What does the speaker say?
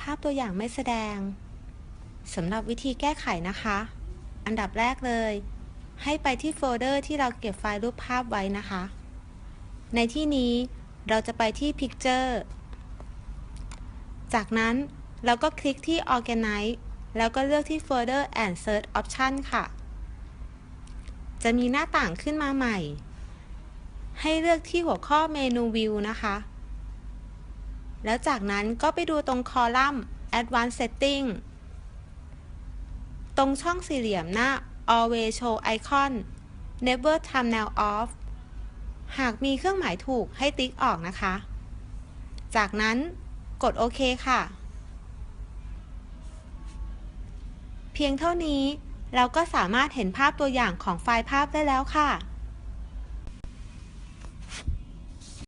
ภาพตัวอย่างไม่แสดงสำหรับวิธีแก้ไขนะคะ อันดับแรกเลย ให้ไปที่โฟลเดอร์ที่เราเก็บไฟล์รูปภาพไว้นะคะ ในที่นี้เราจะไปที่ Picture จากนั้นเราก็คลิกที่ Organize แล้วก็เลือกที่ Folder and Search Option ค่ะ จะมีหน้าต่างขึ้นมาใหม่ ให้เลือกที่หัวข้อเมนู View นะคะ แล้วจากนั้นก็ไปดูตรงคอลัมน์ Advanced Setting ตรงช่องสี่เหลี่ยมหน้า Always Show Icon Never Thumbnail Off หากมีเครื่องหมายถูกให้ติ๊กออกนะคะ จากนั้นกดโอเคค่ะ เพียงเท่านี้เราก็สามารถเห็นภาพตัวอย่างของไฟล์ภาพได้แล้วค่ะ